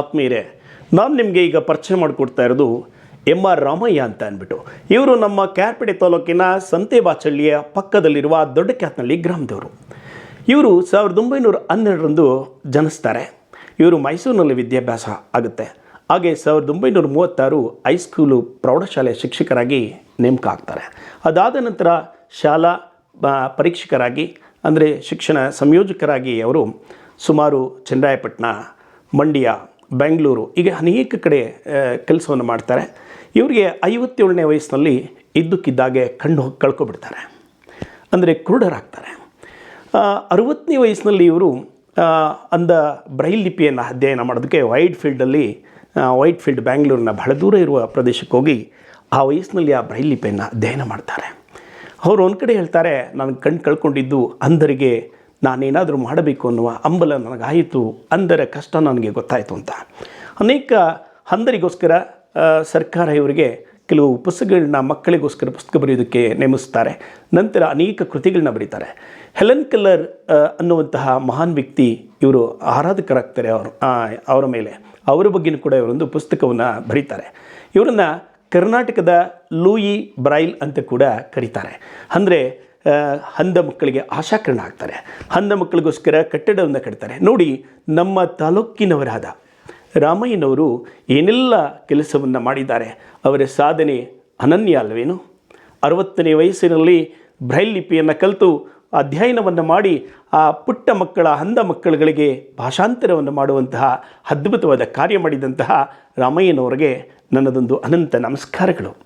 ಆತ್ಮೀಯರೇ, ನಾನು ನಿಮಗೆ ಈಗ ಪರಿಚಯ ಮಾಡಿಕೊಡ್ತಾ ಇರೋದು ಎಂ ಆರ್ ರಾಮಯ್ಯ ಅಂತ ಅಂದ್ಬಿಟ್ಟು. ಇವರು ನಮ್ಮ ಕ್ಯಾರ್ಪೇಟೆ ತಾಲೂಕಿನ ಸಂತೆಬಾಚಳ್ಳಿಯ ಪಕ್ಕದಲ್ಲಿರುವ ದೊಡ್ಡ ಕ್ಯಾತ್ನಳ್ಳಿ ಗ್ರಾಮದವರು. ಇವರು ಸಾವಿರದ ಒಂಬೈನೂರ ಹನ್ನೆರಡರಂದು ಜನಿಸ್ತಾರೆ. ಇವರು ಮೈಸೂರಿನಲ್ಲಿ ವಿದ್ಯಾಭ್ಯಾಸ ಆಗುತ್ತೆ. ಹಾಗೆ ಸಾವಿರದ ಒಂಬೈನೂರ ಮೂವತ್ತಾರು ಹೈಸ್ಕೂಲು ಪ್ರೌಢಶಾಲೆಯ ಶಿಕ್ಷಕರಾಗಿ ನೇಮಕ ಆಗ್ತಾರೆ ಅದಾದ ನಂತರ ಶಾಲಾ ಪರೀಕ್ಷಕರಾಗಿ, ಅಂದರೆ ಶಿಕ್ಷಣ ಸಂಯೋಜಕರಾಗಿ ಅವರು ಸುಮಾರು ಚನ್ನರಾಯಪಟ್ಟಣ ಮಂಡ್ಯ ಬೆಂಗಳೂರು ಹೀಗೆ ಅನೇಕ ಕಡೆ ಕೆಲಸವನ್ನು ಮಾಡ್ತಾರೆ. ಇವರಿಗೆ ಐವತ್ತೇಳನೇ ವಯಸ್ಸಿನಲ್ಲಿ ಇದ್ದಕ್ಕಿದ್ದಾಗೆ ಕಣ್ಣು ಕಳ್ಕೊಬಿಡ್ತಾರೆ ಅಂದರೆ ಕುರುಡರಾಗ್ತಾರೆ. ಅರುವತ್ತನೇ ವಯಸ್ಸಿನಲ್ಲಿ ಇವರು ಅಂದ ಬ್ರೈಲ್ ಲಿಪಿಯನ್ನು ಅಧ್ಯಯನ ಮಾಡೋದಕ್ಕೆ ವೈಟ್ ಫೀಲ್ಡಲ್ಲಿ ವೈಟ್ ಫೀಲ್ಡ್ ಬ್ಯಾಂಗ್ಳೂರಿನ ಬಹಳ ದೂರ ಇರುವ ಪ್ರದೇಶಕ್ಕೆ ಹೋಗಿ ಆ ವಯಸ್ಸಿನಲ್ಲಿ ಆ ಬ್ರೈಲ್ ಲಿಪಿಯನ್ನು ಅಧ್ಯಯನ ಮಾಡ್ತಾರೆ. ಅವರು ಒಂದು ಕಡೆ ಹೇಳ್ತಾರೆ, ನಾನು ಕಣ್ಣು ಕಳ್ಕೊಂಡಿದ್ದು ಅಂಧರಿಗೆ ನಾನೇನಾದರೂ ಮಾಡಬೇಕು ಅನ್ನುವ ಹಂಬಲ ನನಗಾಯಿತು, ಅಂದರೆ ಕಷ್ಟ ನನಗೆ ಗೊತ್ತಾಯಿತು ಅಂತ. ಅನೇಕ ಹಂದರಿಗೋಸ್ಕರ ಸರ್ಕಾರ ಇವರಿಗೆ ಕೆಲವು ಪುಸ್ತಕಗಳನ್ನ ಮಕ್ಕಳಿಗೋಸ್ಕರ ಪುಸ್ತಕ ಬರೆಯೋದಕ್ಕೆ ನೇಮಿಸ್ತಾರೆ. ನಂತರ ಅನೇಕ ಕೃತಿಗಳನ್ನ ಬರೀತಾರೆ. ಹೆಲನ್ ಕಲ್ಲರ್ ಅನ್ನುವಂತಹ ಮಹಾನ್ ವ್ಯಕ್ತಿ ಇವರು ಆರಾಧಕರಾಗ್ತಾರೆ ಅವರು ಅವರ ಮೇಲೆ. ಅವರ ಬಗ್ಗೆನೂ ಕೂಡ ಇವರೊಂದು ಪುಸ್ತಕವನ್ನು ಬರೀತಾರೆ. ಇವರನ್ನು ಕರ್ನಾಟಕದ ಲೂಯಿ ಬ್ರೈಲ್ ಅಂತ ಕೂಡ ಕರೀತಾರೆ. ಅಂದರೆ ಅಂಧ ಮಕ್ಕಳಿಗೆ ಆಶಾಕರಣ ಆಗ್ತಾರೆ. ಅಂಧ ಮಕ್ಕಳಿಗೋಸ್ಕರ ಕಟ್ಟಡವನ್ನು ಕಟ್ತಾರೆ. ನೋಡಿ, ನಮ್ಮ ತಾಲೂಕಿನವರಾದ ರಾಮಯ್ಯನವರು ಏನೆಲ್ಲ ಕೆಲಸವನ್ನು ಮಾಡಿದ್ದಾರೆ, ಅವರ ಸಾಧನೆ ಅನನ್ಯ ಅಲ್ವೇನು? ಅರವತ್ತನೇ ವಯಸ್ಸಿನಲ್ಲಿ ಬ್ರೈಲ್ ಲಿಪಿಯನ್ನು ಕಲಿತು ಅಧ್ಯಯನವನ್ನು ಮಾಡಿ ಆ ಪುಟ್ಟ ಮಕ್ಕಳ ಅಂಧ ಮಕ್ಕಳುಗಳಿಗೆ ಭಾಷಾಂತರವನ್ನು ಮಾಡುವಂತಹ ಅದ್ಭುತವಾದ ಕಾರ್ಯ ಮಾಡಿದಂತಹ ರಾಮಯ್ಯನವರಿಗೆ ನನ್ನದೊಂದು ಅನಂತ ನಮಸ್ಕಾರಗಳು.